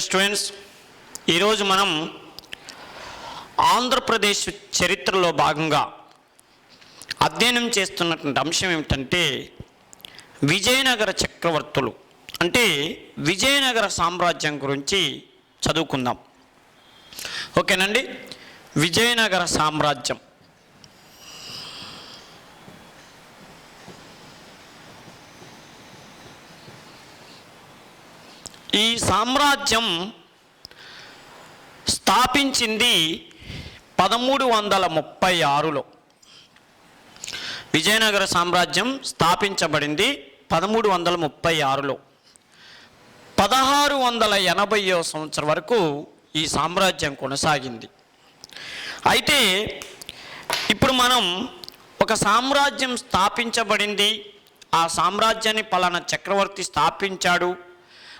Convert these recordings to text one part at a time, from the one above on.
Students ఈరోజు మనం ఆంధ్రప్రదేశ్ చరిత్రలో భాగంగా అధ్యయనం చేస్తున్నటువంటి అంశం ఏమిటంటే విజయనగర చక్రవర్తులు. అంటే విజయనగర సామ్రాజ్యం గురించి చదువుకుందాం. ఓకేనండి? విజయనగర సామ్రాజ్యం. ఈ సామ్రాజ్యం స్థాపించింది పదమూడు వందల ముప్పై ఆరులో. విజయనగర సామ్రాజ్యం స్థాపించబడింది పదమూడు వందల ముప్పై ఆరులో. పదహారు వందల ఎనభైయో సంవత్సరం వరకు ఈ సామ్రాజ్యం కొనసాగింది. అయితే ఇప్పుడు మనం ఒక సామ్రాజ్యం స్థాపించబడింది ఆ సామ్రాజ్యాన్ని పలానా చక్రవర్తి స్థాపించాడు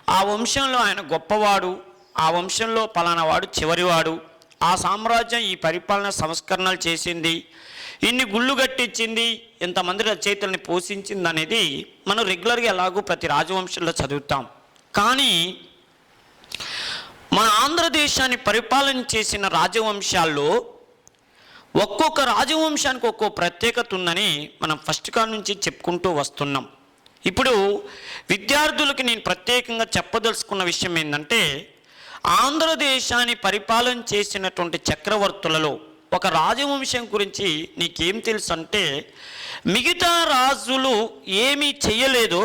ఆ వంశంలో ఆయన గొప్పవాడు ఆ వంశంలో పలానావాడు చివరివాడు. ఆ సామ్రాజ్యం ఈ పరిపాలన సంస్కరణలు చేసింది. ఇన్ని గుళ్ళు కట్టించింది ఇంతమంది రచయితల్ని పోషించింది అనేది మనం రెగ్యులర్గా ఎలాగో ప్రతి రాజవంశంలో చదువుతాం. కానీ మన ఆంధ్రదేశాన్ని పరిపాలన చేసిన రాజవంశాల్లో ఒక్కొక్క రాజవంశానికి ఒక్కో ప్రత్యేకత ఉందని మనం ఫస్ట్ కాల్ నుంచి చెప్పుకుంటూ వస్తున్నాం. ఇప్పుడు విద్యార్థులకు నేను ప్రత్యేకంగా చెప్పదలుచుకున్న విషయం ఏంటంటే ఆంధ్రదేశాన్ని పరిపాలన చేసినటువంటి చక్రవర్తులలో ఒక రాజవంశం గురించి నీకేం తెలుసు అంటే మిగతా రాజులు ఏమీ చేయలేదో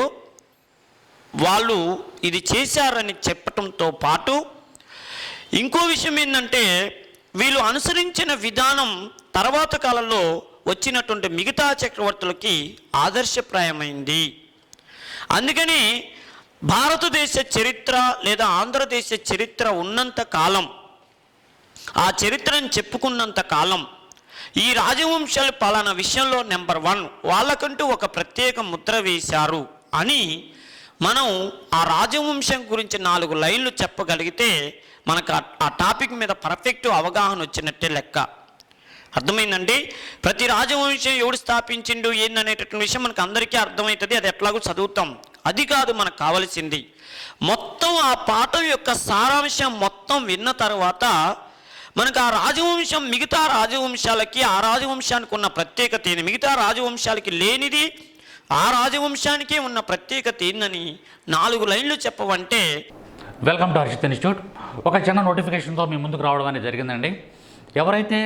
వాళ్ళు ఇది చేశారని చెప్పటంతో పాటు ఇంకో విషయం ఏంటంటే వీళ్ళు అనుసరించిన విధానం తర్వాత కాలంలో వచ్చినటువంటి మిగతా చక్రవర్తులకి ఆదర్శప్రాయమైంది. అందుకని భారతదేశ చరిత్ర లేదా ఆంధ్రదేశ చరిత్ర ఉన్నంత కాలం ఆ చరిత్రను చెప్పుకున్నంత కాలం ఈ రాజవంశాలు పాలన విషయంలో నెంబర్ వన్ వాళ్ళకంటూ ఒక ప్రత్యేక ముద్ర వేశారు అని మనం ఆ రాజవంశం గురించి నాలుగు లైన్లు చెప్పగలిగితే మనకు ఆ టాపిక్ మీద పర్ఫెక్ట్ అవగాహన వచ్చినట్టే లెక్క. అర్థమైందండి? ప్రతి రాజవంశం ఎవడు స్థాపించిండు ఏందనేటటువంటి విషయం మనకు అందరికీ అర్థమవుతుంది అది ఎట్లాగో చదువుతాం. అది కాదు మనకు కావలసింది. మొత్తం ఆ పాఠం యొక్క సారాంశం మొత్తం విన్న తర్వాత మనకు ఆ రాజవంశం మిగతా రాజవంశాలకి ఆ రాజవంశానికి ఉన్న ప్రత్యేకత ఏంది? మిగతా రాజవంశాలకి లేనిది ఆ రాజవంశానికే ఉన్న ప్రత్యేకత ఏందని నాలుగు లైన్లు చెప్పవంటే వెల్కమ్ టు హర్షిత్ ఇన్స్టిట్యూట్ ఒక చిన్న నోటిఫికేషన్తో మీ ముందుకు రావడం అనేది జరిగిందండి. ఎవరైతే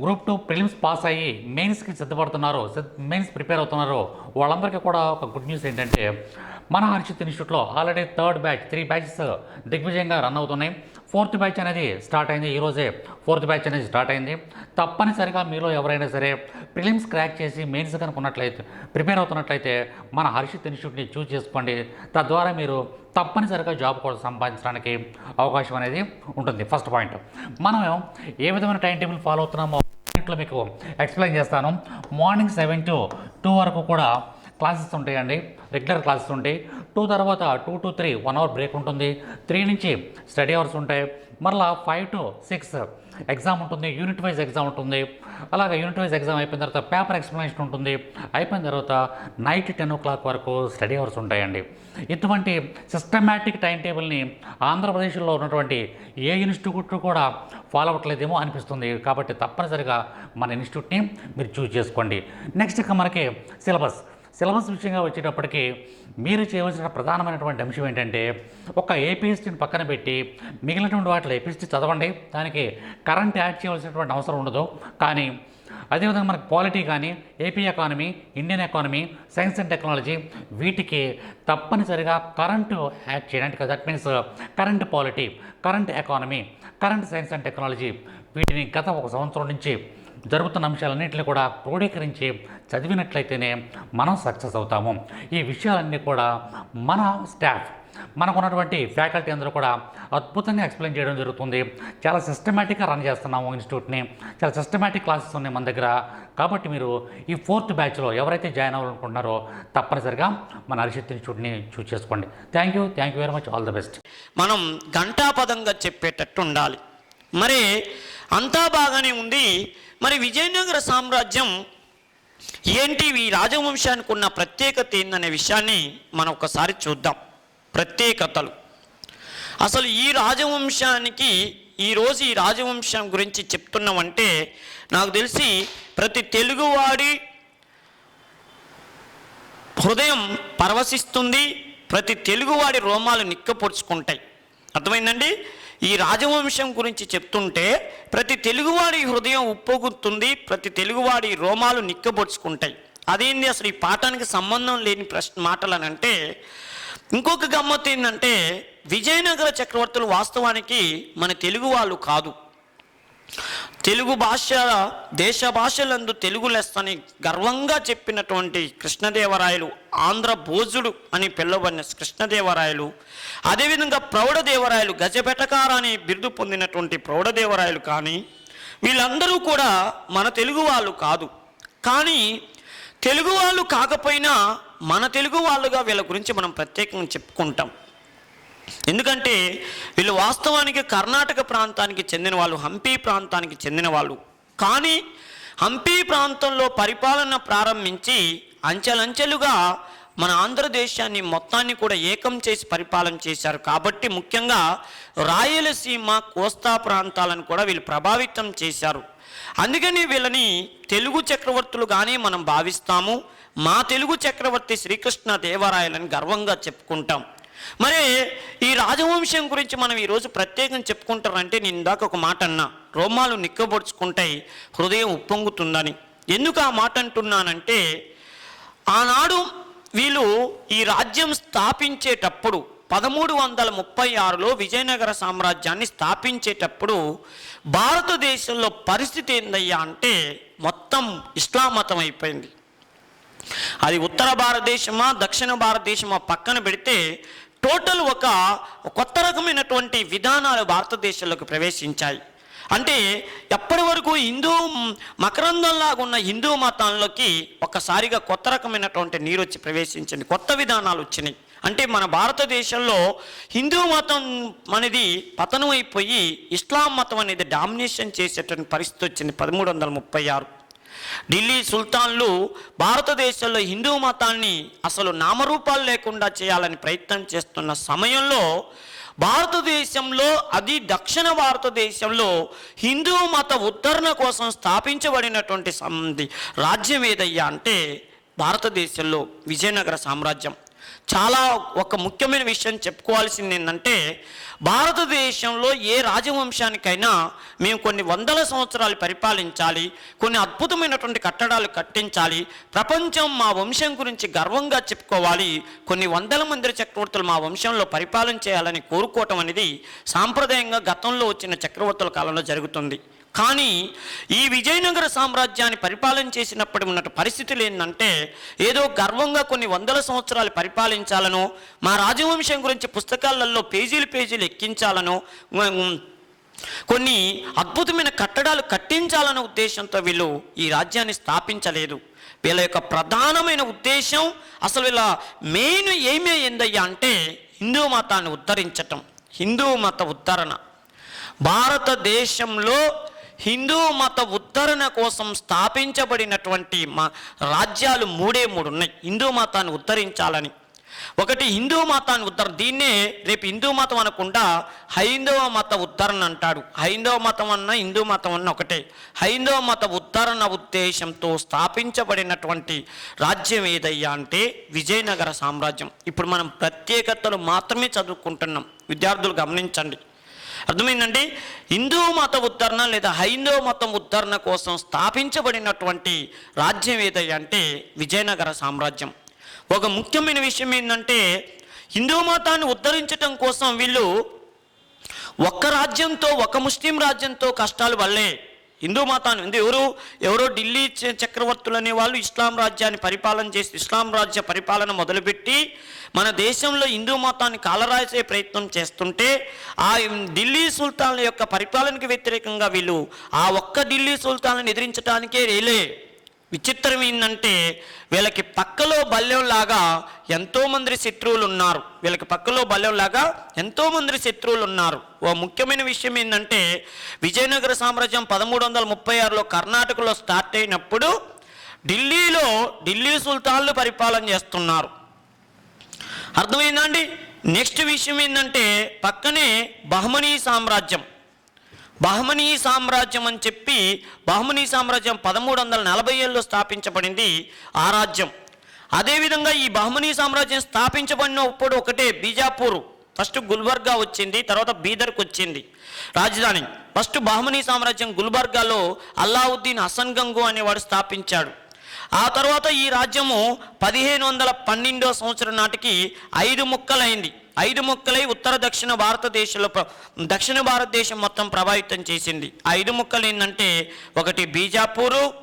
గ్రూప్ టూ ప్రిలిమ్స్ పాస్ అయ్యి మెయిన్స్కి సిద్ధపడుతున్నారో మెయిన్స్ ప్రిపేర్ అవుతున్నారో. వాళ్ళందరికీ కూడా ఒక గుడ్ న్యూస్ ఏంటంటే మన హర్షిత్ ఇన్స్టిట్యూట్లో already third batch three batches దిగ్విజయంగా రన్ అవుతున్నాయి. ఫోర్త్ బ్యాచ్ అనేది స్టార్ట్ అయింది ఈరోజే ఫోర్త్ బ్యాచ్ అనేది స్టార్ట్ అయింది. తప్పనిసరిగా మీలో ఎవరైనా సరే ప్రిలిమ్స్ క్రాక్ చేసి మెయిన్స్ కనుకున్నట్లయితే ప్రిపేర్ అవుతున్నట్లయితే మన హర్షిత్ ఇన్స్టిట్యూట్ని చూస్ చేసుకోండి. తద్వారా మీరు తప్పనిసరిగా జాబ్ కూడా సంపాదించడానికి అవకాశం అనేది ఉంటుంది. First point. మనం ఏ విధమైన టైం టేబుల్ ఫాలో అవుతున్నామో మీకు ఎక్స్ప్లెయిన్ చేస్తాను. మార్నింగ్ సెవెన్ టు టూ వరకు కూడా క్లాసెస్ ఉంటాయండి. రెగ్యులర్ క్లాసెస్ ఉంటాయి. టూ తర్వాత two to three one hour break ఉంటుంది. త్రీ నుంచి స్టడీ అవర్స్ ఉంటాయి. మరలా ఫైవ్ టు సిక్స్ ఎగ్జామ్ ఉంటుంది. యూనిట్ వైజ్ ఎగ్జామ్ ఉంటుంది. అలాగే యూనిట్ వైజ్ ఎగ్జామ్ అయిపోయిన తర్వాత పేపర్ ఎక్స్ప్లెనేషన్ ఉంటుంది. అయిపోయిన తర్వాత నైట్ టెన్ ఓ క్లాక్ వరకు స్టడీ అవర్స్ ఉంటాయండి. ఇటువంటి సిస్టమేటిక్ టైం టేబుల్ని ఆంధ్రప్రదేశ్లో ఉన్నటువంటి ఏ ఇన్స్టిట్యూట్ కూడా ఫాలో అవ్వట్లేదేమో అనిపిస్తుంది. కాబట్టి తప్పనిసరిగా మన ఇన్స్టిట్యూట్ని మీరు చూస్ చేసుకోండి. నెక్స్ట్ ఇక మనకి సిలబస్. సిలబస్ విషయంగా వచ్చేటప్పటికి మీరు చేయవలసిన ప్రధానమైనటువంటి అంశం ఏంటంటే ఒక ఏపీఎస్టీని పక్కన పెట్టి మిగిలినటువంటి వాటిలో ఏపీఎస్టీ చదవండి. దానికి కరెంట్ యాడ్ చేయవలసినటువంటి అవసరం ఉండదు. కానీ అదేవిధంగా మనకు పాలిటీ కానీ AP economy Indian economy science and technology వీటికి తప్పనిసరిగా కరెంటు యాడ్ చేయడానికి that means current polity current economy current science and technology వీటిని గత ఒక సంవత్సరం నుంచి జరుగుతున్న అంశాలన్నింటినీ కూడా క్రోడీకరించి చదివినట్లయితేనే మనం సక్సెస్ అవుతాము. ఈ విషయాలన్నీ కూడా మన స్టాఫ్ మనకున్నటువంటి ఫ్యాకల్టీ అందరూ కూడా అద్భుతంగా ఎక్స్ప్లెయిన్ చేయడం జరుగుతుంది. చాలా సిస్టమేటిక్గా రన్ చేస్తున్నాము ఇన్స్టిట్యూట్ని. చాలా సిస్టమేటిక్ క్లాసెస్ ఉన్నాయి మన దగ్గర. కాబట్టి మీరు ఈ ఫోర్త్ బ్యాచ్లో ఎవరైతే జాయిన్ అవ్వాలనుకుంటున్నారో తప్పనిసరిగా మన హర్షిత్ ఇన్స్టిట్యూట్ని చూస్ చేసుకోండి. Thank you thank you very much. All the best. మనం ఘంటాపదంగా చెప్పేటట్టు ఉండాలి. మరి అంతా బాగానే ఉంది. మరి విజయనగర సామ్రాజ్యం ఏంటి ఈ రాజవంశానికి ఉన్న ప్రత్యేకత ఏందనే విషయాన్ని మనం ఒకసారి చూద్దాం. ప్రత్యేకతలు. అసలు ఈ రాజవంశానికి ఈరోజు ఈ రాజవంశం గురించి చెప్తున్నామంటే నాకు తెలిసి ప్రతి తెలుగువాడి హృదయం పరవశిస్తుంది ప్రతి తెలుగువాడి రోమాలు నిక్కపొడుచుకుంటాయి. అర్థమైందండి? ఈ రాజవంశం గురించి చెప్తుంటే ప్రతి తెలుగువాడి హృదయం ఉప్పొగుతుంది ప్రతి తెలుగువాడి రోమాలు నిక్కబొడుచుకుంటాయి అదేంది అసలు ఈ పాఠానికి సంబంధం లేని ప్రశ్న మాటలు అని అంటే ఇంకొక గమ్మత్తు ఏంటంటే విజయనగర చక్రవర్తులు వాస్తవానికి మన తెలుగు వాళ్ళు కాదు. తెలుగు భాష దేశ భాషలందు తెలుగు లెస్సని గర్వంగా చెప్పినటువంటి కృష్ణదేవరాయలు ఆంధ్ర భోజుడు అని పిలువబడిన కృష్ణదేవరాయలు అదేవిధంగా ప్రౌఢదేవరాయలు గజబెటకార అని బిరుదు పొందినటువంటి ప్రౌఢదేవరాయలు కానీ వీళ్ళందరూ కూడా మన తెలుగు వాళ్ళు కాదు. కానీ తెలుగు వాళ్ళు కాకపోయినా మన తెలుగు వాళ్ళుగా వీళ్ళ గురించి మనం ప్రత్యేకంగా చెప్పుకుంటాం. ఎందుకంటే వీళ్ళు వాస్తవానికి కర్ణాటక ప్రాంతానికి చెందిన వాళ్ళు హంపి ప్రాంతానికి చెందిన వాళ్ళు. కానీ హంపి ప్రాంతంలో పరిపాలన ప్రారంభించి అంచెలంచెలుగా మన ఆంధ్రదేశాన్ని మొత్తాన్ని కూడా ఏకం చేసి పరిపాలన చేశారు. కాబట్టి ముఖ్యంగా రాయలసీమ కోస్తా ప్రాంతాలను కూడా వీళ్ళు ప్రభావితం చేశారు. అందుకని వీళ్ళని తెలుగు చక్రవర్తులుగానే మనం భావిస్తాము. మా తెలుగు చక్రవర్తి శ్రీకృష్ణ దేవరాయలని గర్వంగా చెప్పుకుంటాం. మరి ఈ రాజవంశం గురించి మనం ఈరోజు ప్రత్యేకం చెప్పుకుంటారంటే నేను ఇందాక ఒక మాట అన్నా. రోమాలు నిక్కబొడుచుకుంటాయి హృదయం ఉప్పొంగుతుందని. ఎందుకు ఆ మాట అంటున్నానంటే ఆనాడు వీళ్ళు ఈ రాజ్యం స్థాపించేటప్పుడు పదమూడు వందల ముప్పై ఆరులో విజయనగర సామ్రాజ్యాన్ని స్థాపించేటప్పుడు భారతదేశంలో పరిస్థితి ఏందయ్యా అంటే మొత్తం ఇస్లాం మతం అయిపోయింది. అది ఉత్తర భారతదేశమా దక్షిణ భారతదేశమా పక్కన పెడితే టోటల్ ఒక కొత్త రకమైనటువంటి విధానాలు భారతదేశంలోకి ప్రవేశించాయి. అంటే ఎప్పటి వరకు హిందూ మకరందంలాగా ఉన్న హిందూ మతంలోకి ఒక్కసారిగా కొత్త రకమైనటువంటి నీరు వచ్చి ప్రవేశించింది కొత్త విధానాలు వచ్చినాయి. అంటే మన భారతదేశంలో హిందూ మతం అనేది పతనం అయిపోయి ఇస్లాం మతం అనేది డామినేషన్ చేసేటువంటి పరిస్థితి వచ్చింది పదమూడు వందల ముప్పై ఆరు. ఢిల్లీ సుల్తాన్లు భారతదేశంలో హిందూ మతాన్ని అసలు నామరూపాలు లేకుండా చేయాలని ప్రయత్నం చేస్తున్న సమయంలో భారతదేశంలో అది దక్షిణ భారతదేశంలో హిందూ మత ఉద్ధరణ కోసం స్థాపించబడినటువంటి సంది రాజ్యం ఏదయ్యా అంటే భారతదేశంలో విజయనగర సామ్రాజ్యం. చాలా ఒక ముఖ్యమైన విషయం చెప్పుకోవాల్సింది ఏంటంటే భారతదేశంలో ఏ రాజవంశానికైనా మేము కొన్ని వందల సంవత్సరాలు పరిపాలించాలి కొన్ని అద్భుతమైనటువంటి కట్టడాలు కట్టించాలి ప్రపంచం మా వంశం గురించి గర్వంగా చెప్పుకోవాలి కొన్ని వందల మంది చక్రవర్తులు మా వంశంలో పరిపాలన చేయాలని కోరుకోవటం అనేది సాంప్రదాయంగా గతంలో వచ్చిన చక్రవర్తుల కాలంలో జరుగుతుంది. కానీ ఈ విజయనగర సామ్రాజ్యాన్ని పరిపాలన చేసినప్పుడు ఉన్న పరిస్థితులు ఏంటంటే ఏదో గర్వంగా కొన్ని వందల సంవత్సరాలు పరిపాలించాలనో మా రాజవంశం గురించి పుస్తకాలలో పేజీలు పేజీలు ఎక్కించాలనో కొన్ని అద్భుతమైన కట్టడాలు కట్టించాలన్న ఉద్దేశంతో వీళ్ళు ఈ రాజ్యాన్ని స్థాపించలేదు. వీళ్ళ యొక్క ప్రధానమైన ఉద్దేశం అసలు వీళ్ళ మెయిన్ ఏమే ఏందయ్యా అంటే హిందూ మతాన్ని ఉద్ధరించటం. హిందూ మత ఉద్ధరణ. భారతదేశంలో హిందూ మత ఉద్ధరణ కోసం స్థాపించబడినటువంటి మా రాజ్యాలు మూడే మూడు ఉన్నాయి హిందూ మతాన్ని ఉద్ధరించాలని. ఒకటి హిందూ మతాన్ని ఉద్ధరణ దీన్నే రేపు హిందూ మతం అనకుండా హైందవ మత ఉద్ధరణ అంటాడు హైందవ మతం అన్న హిందూ మతం అన్న ఒకటే. హైందవ మత ఉద్ధరణ ఉద్దేశంతో స్థాపించబడినటువంటి రాజ్యం ఏదయ్యా అంటే విజయనగర సామ్రాజ్యం. ఇప్పుడు మనం ప్రత్యేకతలు మాత్రమే చదువుకుంటున్నాం. విద్యార్థులు గమనించండి. అర్థమైందండి? హిందూ మత ఉద్ధరణ లేదా హైందవ మతం ఉద్ధరణ కోసం స్థాపించబడినటువంటి రాజ్యం ఏదంటే అంటే విజయనగర సామ్రాజ్యం. ఒక ముఖ్యమైన విషయం ఏంటంటే హిందూ మతాన్ని ఉద్ధరించటం కోసం వీళ్ళు ఒక్క రాజ్యంతో ఒక ముస్లిం రాజ్యంతో కష్టాలు వల్లే హిందూ మతాన్ని ఉంది. ఎవరు ఎవరో ఢిల్లీ చక్రవర్తులు అనే వాళ్ళు ఇస్లాం రాజ్యాన్ని పరిపాలన చేసి ఇస్లాం రాజ్య పరిపాలన మొదలుపెట్టి మన దేశంలో హిందూ మతాన్ని కాలరాసే ప్రయత్నం చేస్తుంటే ఆ ఢిల్లీ సుల్తాన్ల యొక్క పరిపాలనకి వ్యతిరేకంగా వీళ్ళు ఆ ఒక్క ఢిల్లీ సుల్తాన్లను ఎదిరించడానికే రేలే. విచిత్రం ఏంటంటే వీళ్ళకి పక్కలో బల్యంలాగా ఎంతోమంది శత్రువులు ఉన్నారు వీళ్ళకి పక్కలో బల్యంలాగా ఎంతోమంది శత్రువులు ఉన్నారు ఓ ముఖ్యమైన విషయం ఏంటంటే విజయనగర సామ్రాజ్యం పదమూడు వందల ముప్పై ఆరులో కర్ణాటకలో స్టార్ట్ అయినప్పుడు ఢిల్లీలో ఢిల్లీ సుల్తాన్లు పరిపాలన చేస్తున్నారు. అర్థమైందండి నెక్స్ట్ విషయం ఏంటంటే పక్కనే బహమనీ సామ్రాజ్యం. బహమనీ సామ్రాజ్యం అని చెప్పి బహమనీ సామ్రాజ్యం పదమూడు వందల నలభై ఏళ్ళలో స్థాపించబడింది ఆ రాజ్యం. అదేవిధంగా ఈ బహమనీ సామ్రాజ్యం స్థాపించబడినప్పుడు ఒకటే బీజాపూర్. ఫస్ట్ గుల్బర్గా వచ్చింది తర్వాత బీదర్కి వచ్చింది. రాజధాని. ఫస్ట్ బహమనీ సామ్రాజ్యం గుల్బర్గాలో అల్లావుద్దీన్ హసన్ గంగు అనేవాడు స్థాపించాడు. ఆ తర్వాత ఈ రాజ్యము పదిహేను వందల పన్నెండో సంవత్సరం నాటికి ఐదు ముక్కలైంది. ఐదు ముక్కలై ఉత్తర దక్షిణ భారతదేశంలో ప్ర- దక్షిణ భారతదేశం మొత్తం ప్రభావితం చేసింది. ఆ ఐదు ముక్కలు ఏంటంటే ఒకటి బీజాపూరు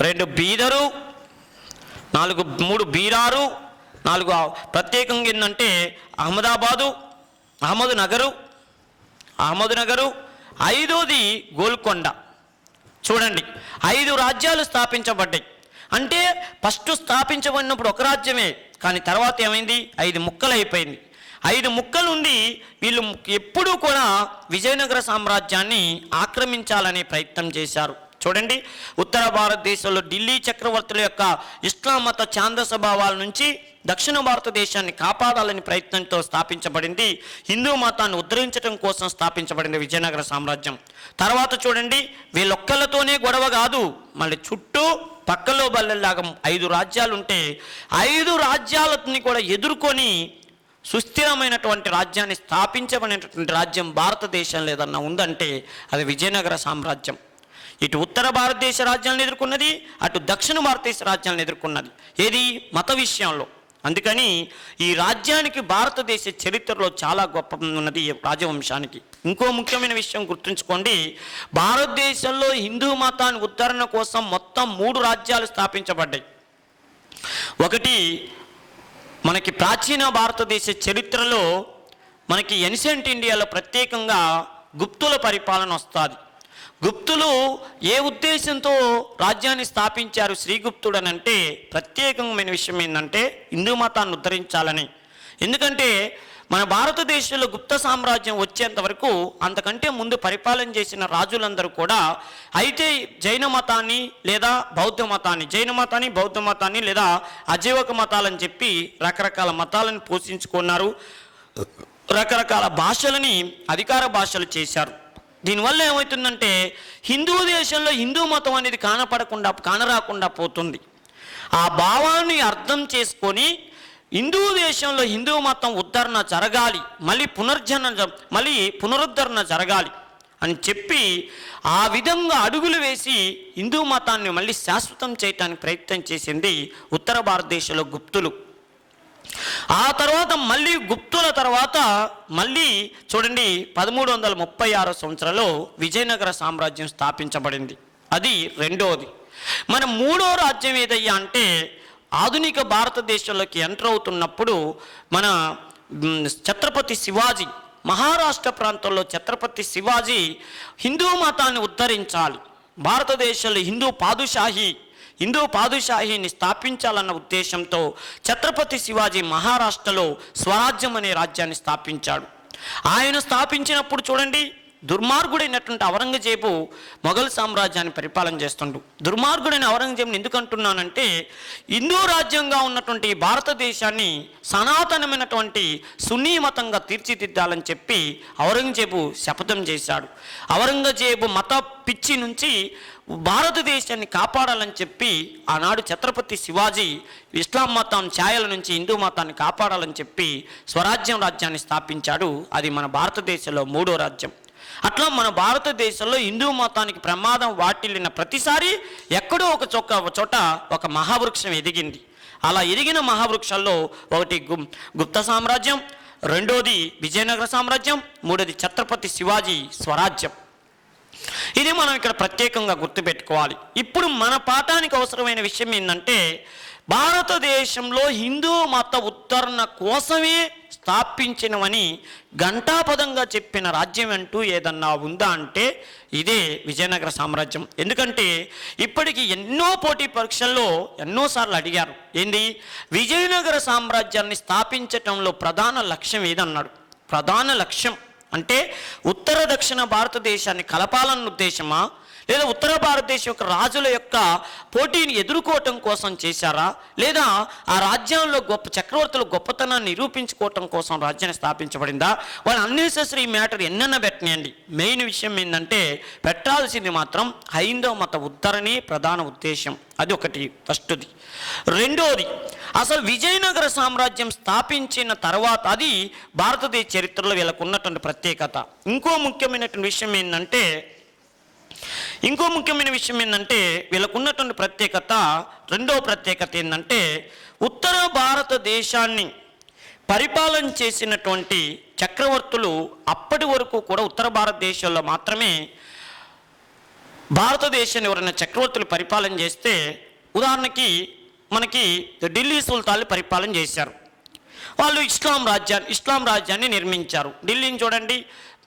రెండు బీదరు నాలుగు మూడు బీరారు నాలుగు ప్రత్యేకంగా ఏంటంటే అహ్మదాబాదు అహ్మద్ నగరు అహ్మద్ నగరు ఐదోది గోల్కొండ. చూడండి ఐదు రాజ్యాలు స్థాపించబడ్డాయి. అంటే ఫస్ట్ స్థాపించబడినప్పుడు ఒక రాజ్యమే కానీ తర్వాత ఏమైంది? ఐదు ముక్కలు అయిపోయింది ఐదు ముక్కలు ఉండి వీళ్ళు ఎప్పుడూ కూడా విజయనగర సామ్రాజ్యాన్ని ఆక్రమించాలనే ప్రయత్నం చేశారు. చూడండి ఉత్తర భారతదేశంలో ఢిల్లీ చక్రవర్తుల యొక్క ఇస్లాం మత ఛాంద స్వభావాల నుంచి దక్షిణ భారతదేశాన్ని కాపాడాలని ప్రయత్నంతో స్థాపించబడింది హిందూ మతాన్ని ఉద్ధరించడం కోసం స్థాపించబడింది విజయనగర సామ్రాజ్యం. తర్వాత చూడండి వీళ్ళొక్కళ్ళతోనే గొడవ కాదు మళ్ళీ చుట్టూ పక్కలో బల్లెల్లాగా ఐదు రాజ్యాలు ఉంటే ఐదు రాజ్యాలని కూడా ఎదుర్కొని సుస్థిరమైనటువంటి రాజ్యాన్ని స్థాపించబడినటువంటి రాజ్యం భారతదేశం ఏదన్నా ఉందంటే అది విజయనగర సామ్రాజ్యం. ఇటు ఉత్తర భారతదేశ రాజ్యాలను ఎదుర్కొన్నది అటు దక్షిణ భారతదేశ రాజ్యాలను ఎదుర్కొన్నది. ఏది? మత విషయంలో. అందుకని ఈ రాజ్యానికి భారతదేశ చరిత్రలో చాలా గొప్ప ఉన్నది రాజవంశానికి. ఇంకో ముఖ్యమైన విషయం గుర్తుంచుకోండి భారతదేశంలో హిందూ మతాన్ని ఉద్ధరణ కోసం మొత్తం మూడు రాజ్యాలు స్థాపించబడ్డాయి. ఒకటి మనకి ప్రాచీన భారతదేశ చరిత్రలో మనకి ఎన్సెంట్ ఇండియాలో ప్రత్యేకంగా గుప్తుల పరిపాలన వస్తుంది. గుప్తులు ఏ ఉద్దేశంతో రాజ్యాన్ని స్థాపించారు శ్రీగుప్తుడు అని అంటే ప్రత్యేకమైన విషయం ఏంటంటే హిందూ మతాన్ని ఉద్ధరించాలని. ఎందుకంటే మన భారతదేశంలో గుప్త సామ్రాజ్యం వచ్చేంత వరకు అంతకంటే ముందు పరిపాలన చేసిన రాజులందరూ కూడా అయితే జైన మతాన్ని లేదా బౌద్ధ మతాన్ని జైన మతాన్ని బౌద్ధ మతాన్ని లేదా అజీవక మతాలని చెప్పి రకరకాల మతాలను పోషించుకున్నారు. రకరకాల భాషలని అధికార భాషలు చేశారు. దీనివల్ల ఏమవుతుందంటే హిందూ దేశంలో హిందూ మతం అనేది కానపడకుండా కానరాకుండా పోతుంది. ఆ భావాన్ని అర్థం చేసుకొని హిందూ దేశంలో హిందూ మతం ఉద్ధరణ జరగాలి మళ్ళీ పునర్జన మళ్ళీ పునరుద్ధరణ జరగాలి అని చెప్పి ఆ విధంగా అడుగులు వేసి హిందూ మతాన్ని మళ్ళీ శాశ్వతం చేయటానికి ప్రయత్నం చేసింది ఉత్తర భారతదేశంలో గుప్తులు. ఆ తర్వాత మళ్ళీ గుప్తుల తర్వాత మళ్ళీ చూడండి పదమూడు వందల ముప్పై ఆరో సంవత్సరంలో విజయనగర సామ్రాజ్యం స్థాపించబడింది. అది రెండవది మన మూడో రాజ్యం ఏదయ్యా అంటే ఆధునిక భారతదేశంలోకి ఎంటర్ అవుతున్నప్పుడు మన ఛత్రపతి శివాజీ మహారాష్ట్ర ప్రాంతంలో ఛత్రపతి శివాజీ హిందూ మతాన్ని ఉద్ధరించాలి. భారతదేశంలో హిందూ పాదుషాహి హిందూ పాదుషాహిని స్థాపించాలన్న ఉద్దేశంతో ఛత్రపతి శివాజీ మహారాష్ట్రలో స్వరాజ్యం అనే రాజ్యాన్ని స్థాపించాడు. ఆయన స్థాపించినప్పుడు చూడండి దుర్మార్గుడైనటువంటి ఔరంగజేబు మొఘల్ సామ్రాజ్యాన్ని పరిపాలన చేస్తుండు. దుర్మార్గుడైన ఔరంగజేబుని ఎందుకంటున్నానంటే హిందూ రాజ్యంగా ఉన్నటువంటి భారతదేశాన్ని సనాతనమైనటువంటి సున్నీ మతంగా తీర్చిదిద్దాలని చెప్పి ఔరంగజేబు శపథం చేశాడు. ఔరంగజేబు మత పిచ్చి నుంచి భారతదేశాన్ని కాపాడాలని చెప్పి ఆనాడు ఛత్రపతి శివాజీ ఇస్లాం మతం ఛాయల నుంచి హిందూ మతాన్ని కాపాడాలని చెప్పి స్వరాజ్యం రాజ్యాన్ని స్థాపించాడు. అది మన భారతదేశంలో మూడో రాజ్యం. అట్లా మన భారతదేశంలో హిందూ మతానికి ప్రమాదం వాటిల్లిన ప్రతిసారి ఎక్కడో ఒక చొక్క ఒక చోట ఒక మహావృక్షం ఎదిగింది. అలా ఎదిగిన మహావృక్షాల్లో ఒకటి గు గుప్త సామ్రాజ్యం రెండోది విజయనగర సామ్రాజ్యం మూడోది ఛత్రపతి శివాజీ స్వరాజ్యం. ఇది మనం ఇక్కడ ప్రత్యేకంగా గుర్తుపెట్టుకోవాలి. ఇప్పుడు మన పాఠానికి అవసరమైన విషయం ఏంటంటే భారతదేశంలో హిందూ మత ఉత్తరణ కోసమే స్థాపించినవని ఘంటాపదంగా చెప్పిన రాజ్యం అంటూ ఏదన్నా ఉందా అంటే ఇదే విజయనగర సామ్రాజ్యం. ఎందుకంటే ఇప్పటికి ఎన్నో పోటీ పరీక్షల్లో ఎన్నోసార్లు అడిగారు. ఏంది? విజయనగర సామ్రాజ్యాన్ని స్థాపించటంలో ప్రధాన లక్ష్యం ఏదన్నాడు? ప్రధాన లక్ష్యం. అంటే ఉత్తర దక్షిణ భారతదేశాన్ని కలపాలన్న ఉద్దేశమా? లేదా ఉత్తర భారతదేశం యొక్క రాజుల యొక్క పోటీని ఎదుర్కోవటం కోసం చేశారా? లేదా ఆ రాజ్యంలో గొప్ప చక్రవర్తుల గొప్పతనాన్ని నిరూపించుకోవటం కోసం రాజ్యాన్ని స్థాపించబడిందా? వాళ్ళు అన్నెసెసరీ మ్యాటర్ ఎన్నెన్న పెట్టనియండి. మెయిన్ విషయం ఏంటంటే పెట్టాల్సింది మాత్రం హైందవ మత ఉద్ధరణే ప్రధాన ఉద్దేశం అది ఒకటి ఫస్ట్ది. రెండోది అసలు విజయనగర సామ్రాజ్యం స్థాపించిన తర్వాత అది భారతదేశ చరిత్రలో వీళ్ళకు ఉన్నటువంటి ప్రత్యేకత. ఇంకో ముఖ్యమైనటువంటి విషయం ఏంటంటే ఇంకో ముఖ్యమైన విషయం ఏంటంటే వీళ్ళకు ఉన్నటువంటి ప్రత్యేకత రెండవ ప్రత్యేకత ఏంటంటే ఉత్తర భారతదేశాన్ని పరిపాలన చేసినటువంటి చక్రవర్తులు అప్పటి వరకు కూడా ఉత్తర భారతదేశంలో మాత్రమే భారతదేశాన్ని ఎవరైనా చక్రవర్తులు పరిపాలన చేస్తే ఉదాహరణకి మనకి ఢిల్లీ సుల్తాన్లు పరిపాలన చేశారు. వాళ్ళు ఇస్లాం రాజ్యాన్ని ఇస్లాం రాజ్యాన్ని నిర్మించారు. ఢిల్లీని చూడండి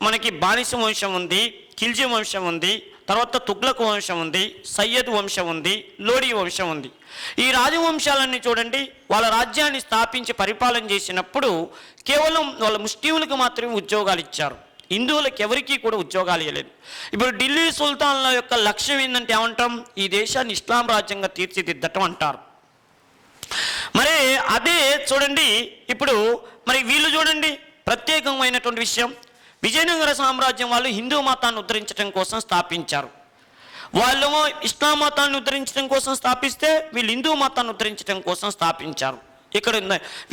మనకి బానిస వంశం ఉంది ఖిల్జీ వంశం ఉంది తర్వాత తుగ్లక్ వంశం ఉంది సయ్యద్ వంశం ఉంది లోడీ వంశం ఉంది. ఈ రాజవంశాలన్నీ చూడండి వాళ్ళ రాజ్యాన్ని స్థాపించి పరిపాలన చేసినప్పుడు కేవలం వాళ్ళ ముస్లింలకు మాత్రమే ఉద్యోగాలు ఇచ్చారు. హిందువులకు ఎవరికీ కూడా ఉద్యోగాలు ఇవ్వలేదు. ఇప్పుడు ఢిల్లీ సుల్తాన్ల యొక్క లక్ష్యం ఏంటంటే ఏమంటాం? ఈ దేశాన్ని ఇస్లాం రాజ్యంగా తీర్చిదిద్దటం అంటారు. మరి అదే చూడండి ఇప్పుడు మరి వీళ్ళు చూడండి ప్రత్యేకమైనటువంటి విషయం విజయనగర సామ్రాజ్యం వాళ్ళు హిందూ మతాన్ని ఉద్ధరించడం కోసం స్థాపించారు. వాళ్ళేమో ఇస్లాం మతాన్ని ఉద్ధరించడం కోసం స్థాపిస్తే వీళ్ళు హిందూ మతాన్ని ఉద్ధరించడం కోసం స్థాపించారు. ఇక్కడ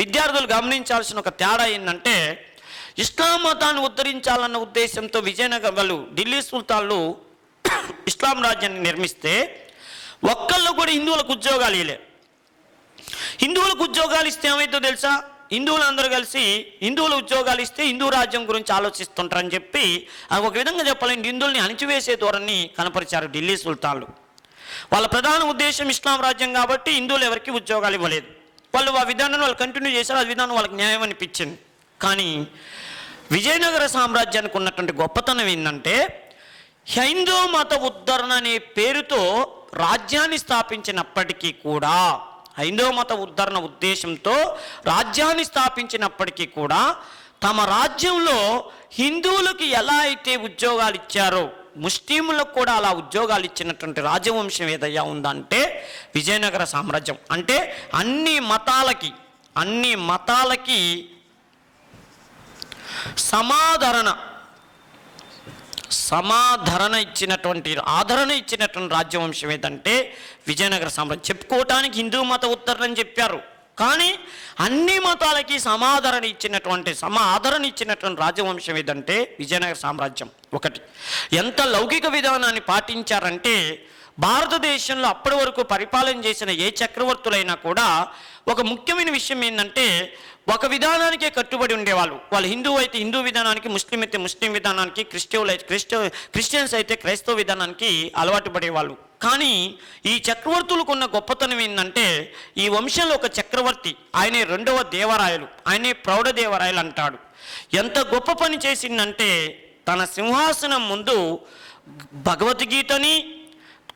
విద్యార్థులు గమనించాల్సిన ఒక తేడా ఏంటంటే ఇస్లాం మతాన్ని ఉద్ధరించాలన్న ఉద్దేశంతో విజయనగరం వాళ్ళు ఢిల్లీ సుల్తాన్లు ఇస్లాం రాజ్యాన్ని నిర్మిస్తే ఒక్కళ్ళు కూడా హిందువులకు ఉద్యోగాలు ఇలే హిందువులకు ఉద్యోగాలు ఇస్తే ఏమైందో తెలుసా? హిందువులందరూ కలిసి హిందువులు ఉద్యోగాలు ఇస్తే హిందూ రాజ్యం గురించి ఆలోచిస్తుంటారని చెప్పి ఒక విధంగా చెప్పాలంటే హిందువుల్ని అణిచివేసే ధోరణి కనపరిచారు ఢిల్లీ సుల్తాన్లు. వాళ్ళ ప్రధాన ఉద్దేశం ఇస్లాం రాజ్యం కాబట్టి హిందువులు ఎవరికి ఉద్యోగాలు ఇవ్వలేదు. వాళ్ళు ఆ విధానాన్ని వాళ్ళు కంటిన్యూ చేశారు ఆ విధానం వాళ్ళకి న్యాయం అనిపించింది. కానీ విజయనగర సామ్రాజ్యానికి ఉన్నటువంటి గొప్పతనం ఏంటంటే హైందవ మత ఉద్ధరణ అనే పేరుతో రాజ్యాన్ని స్థాపించినప్పటికీ కూడా హైందవ మత ఉద్ధరణ ఉద్దేశంతో రాజ్యాన్ని స్థాపించినప్పటికీ కూడా తమ రాజ్యంలో హిందువులకు ఎలా అయితే ఉద్యోగాలు ఇచ్చారో ముస్లింలకు కూడా అలా ఉద్యోగాలు ఇచ్చినటువంటి రాజవంశం ఏదయ్యా ఉందంటే విజయనగర సామ్రాజ్యం. అంటే అన్ని మతాలకి అన్ని మతాలకి సమాధరణ సమాధరణ ఇచ్చినటువంటి ఆదరణ ఇచ్చినటువంటి రాజ్యవంశం ఏదంటే విజయనగర సామ్రాజ్యం. చెప్పుకోవటానికి హిందూ మత ఉత్తరణ అని చెప్పారు. కానీ అన్ని మతాలకి సమాధరణ ఇచ్చినటువంటి సమ ఆదరణ ఇచ్చినటువంటి రాజవంశం ఏదంటే విజయనగర సామ్రాజ్యం ఒకటి. ఎంత లౌకిక విధానాన్ని పాటించారంటే భారతదేశంలో అప్పటి వరకు పరిపాలన చేసిన ఏ చక్రవర్తులైనా కూడా ఒక ముఖ్యమైన విషయం ఏంటంటే ఒక విధానానికే కట్టుబడి ఉండేవాళ్ళు. వాళ్ళు హిందూ అయితే హిందూ విధానానికి ముస్లిం అయితే ముస్లిం విధానానికి క్రిస్టియన్లు అయితే క్రిస్టియ క్రిస్టియన్స్ అయితే క్రైస్తవ విధానానికి అలవాటు పడేవాళ్ళు. కానీ ఈ చక్రవర్తులకున్న గొప్పతనం ఏంటంటే ఈ వంశంలో ఒక చక్రవర్తి ఆయనే రెండవ దేవరాయలు ఆయనే ప్రౌఢ దేవరాయలు అంటాడు. ఎంత గొప్ప పని చేసిందంటే తన సింహాసనం ముందు భగవద్గీతని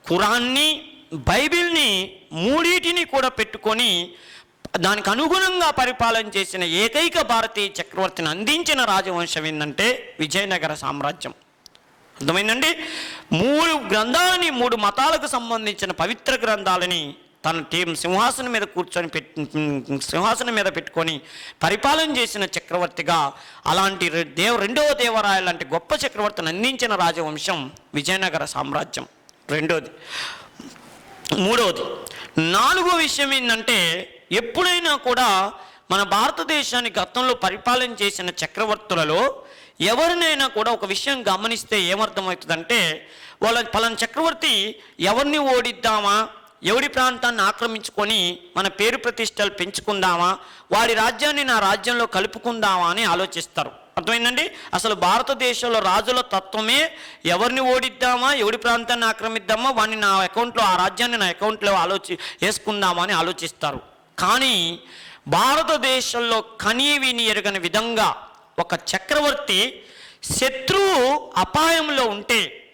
ఖురాన్ని బైబిల్ని మూడింటిని కూడా పెట్టుకొని దానికి అనుగుణంగా పరిపాలన చేసిన ఏకైక భారతీయ చక్రవర్తిని అందించిన రాజవంశం ఏంటంటే విజయనగర సామ్రాజ్యం. అర్థమైందండి? మూడు గ్రంథాలని మూడు మతాలకు సంబంధించిన పవిత్ర గ్రంథాలని తన టీం సింహాసనం మీద కూర్చొని పెట్టి సింహాసనం మీద పెట్టుకొని పరిపాలన చేసిన చక్రవర్తిగా అలాంటి దేవ రెండవ దేవరాయ లాంటి గొప్ప చక్రవర్తిని అందించిన రాజవంశం విజయనగర సామ్రాజ్యం. రెండోది. మూడవది నాలుగో విషయం ఏంటంటే ఎప్పుడైనా కూడా మన భారతదేశాన్ని గతంలో పరిపాలన చేసిన చక్రవర్తులలో ఎవరినైనా కూడా ఒక విషయం గమనిస్తే ఏమర్థమవుతుందంటే వాళ్ళ పలానా చక్రవర్తి ఎవరిని ఓడిద్దామా? ఎవడి ప్రాంతాన్ని ఆక్రమించుకొని మన పేరు ప్రతిష్టలు పెంచుకుందామా? వారి రాజ్యాన్ని నా రాజ్యంలో కలుపుకుందామా అని ఆలోచిస్తారు. అర్థమైందండి? అసలు భారతదేశంలో రాజుల తత్వమే ఎవరిని ఓడిద్దామా ఎవడి ప్రాంతాన్ని ఆక్రమిద్దామా వాడిని నా అకౌంట్లో ఆ రాజ్యాన్ని నా అకౌంట్లో ఆలోచి వేసుకుందామా అని ఆలోచిస్తారు. కానీ భారతదేశంలో కనీ విని ఎరగని విధంగా ఒక చక్రవర్తి శత్రువు అపాయంలో ఉంటే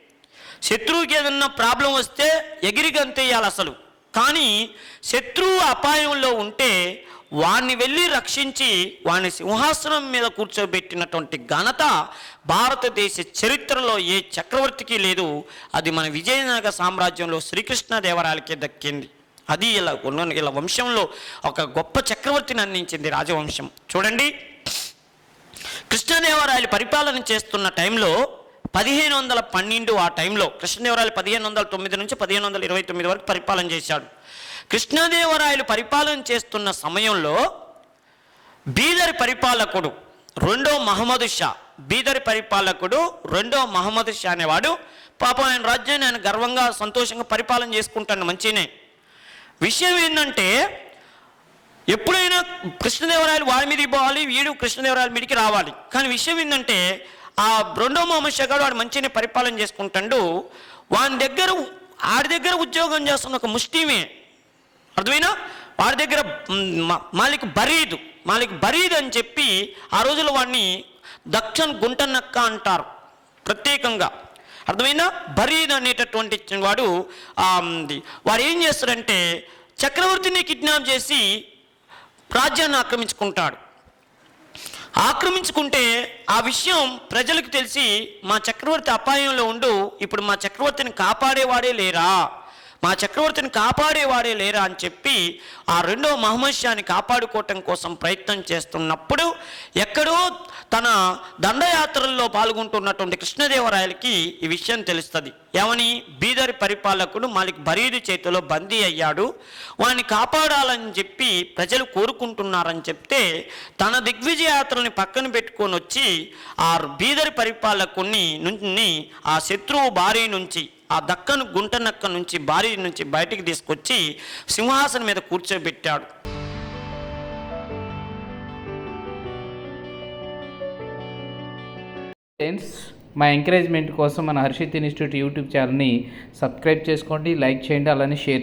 శత్రువుకి ఏదన్నా ప్రాబ్లం వస్తే ఎగిరి గంతేయాలి అసలు. కానీ శత్రువు అపాయంలో ఉంటే వాణ్ణి వెళ్ళి రక్షించి వాణ్ణి సింహాసనం మీద కూర్చోబెట్టినటువంటి ఘనత భారతదేశ చరిత్రలో ఏ చక్రవర్తికి లేదు. అది మన విజయనగర సామ్రాజ్యంలో శ్రీకృష్ణదేవరాయలకే దక్కింది. అది ఇలా ఇలా వంశంలో ఒక గొప్ప చక్రవర్తిని అందించింది రాజవంశం. చూడండి. కృష్ణదేవరాయలు పరిపాలన చేస్తున్న టైంలో పదిహేను వందల పన్నెండు ఆ టైంలో కృష్ణదేవరాయలు పదిహేను వందల తొమ్మిది నుంచి పదిహేను వందల ఇరవై తొమ్మిది వరకు పరిపాలన చేశాడు. కృష్ణదేవరాయలు పరిపాలన చేస్తున్న సమయంలో బీదరి పరిపాలకుడు రెండో మహమ్మద్ షా బీదరి పరిపాలకుడు రెండో మహమ్మద్ షా అనేవాడు పాపం ఆయన రాజ్యాన్ని ఆయన గర్వంగా సంతోషంగా పరిపాలన చేసుకుంటాను మంచినే. విషయం ఏంటంటే ఎప్పుడైనా కృష్ణదేవరాయలు వాడి మీదకి పోవాలి వీడు కృష్ణదేవరాయల మీదకి రావాలి. కానీ విషయం ఏంటంటే ఆ రెండో మొహమ్మద్ గారు వాడు మంచిగానే పరిపాలన చేసుకుంటాడు. వాని దగ్గర ఆడి దగ్గర ఉద్యోగం చేస్తున్న ఒక ముస్లిమే. అర్థమైనా వాడి దగ్గర మాలిక్ బరీదు. మాలిక్ బరీద్ అని చెప్పి ఆ రోజుల్లో వాడిని దక్షిణ్ గుంటనక్క అంటారు. ప్రత్యేకంగా. అర్థమైనా బరీద్ అనేటటువంటి వాడు వారు వాడు ఏం చేస్తాడంటే చక్రవర్తిని కిడ్నాప్ చేసి రాజ్యాన్ని ఆక్రమించుకుంటాడు. ఆక్రమించుకుంటే ఆ విషయం ప్రజలకు తెలిసి మా చక్రవర్తి అపాయంలో ఉండు ఇప్పుడు మా చక్రవర్తిని కాపాడేవాడే లేరా? మా చక్రవర్తిని కాపాడేవాడే లేరా అని చెప్పి ఆ రెండో మహమ్మద్ షాని కాపాడుకోవటం కోసం ప్రయత్నం చేస్తున్నప్పుడు ఎక్కడో తన దండయాత్రల్లో పాల్గొంటున్నటువంటి కృష్ణదేవరాయలకి ఈ విషయం తెలుస్తుంది. ఏమని? బీదరి పరిపాలకుడు మాలిక్ బరీదు చేతిలో బందీ అయ్యాడు. వాడిని కాపాడాలని చెప్పి ప్రజలు కోరుకుంటున్నారని చెప్తే తన దిగ్విజయ యాత్రని పక్కన పెట్టుకొని వచ్చి ఆ బీదరి పరిపాలకుని నుంచి ఆ శత్రువు భారీ నుంచి ఆ దక్కను గుంటనక్క నుంచి భార్య నుంచి బయటికి తీసుకొచ్చి సింహాసనం మీద కూర్చోబెట్టాడు. ఫ్రెండ్స్ మా ఎంకరేజ్మెంట్ కోసం మన హర్షిత్ ఇన్స్టిట్యూట్ యూట్యూబ్ ఛానల్ని సబ్స్క్రైబ్ చేసుకోండి లైక్ చేయండి అలానే షేర్ చేయండి.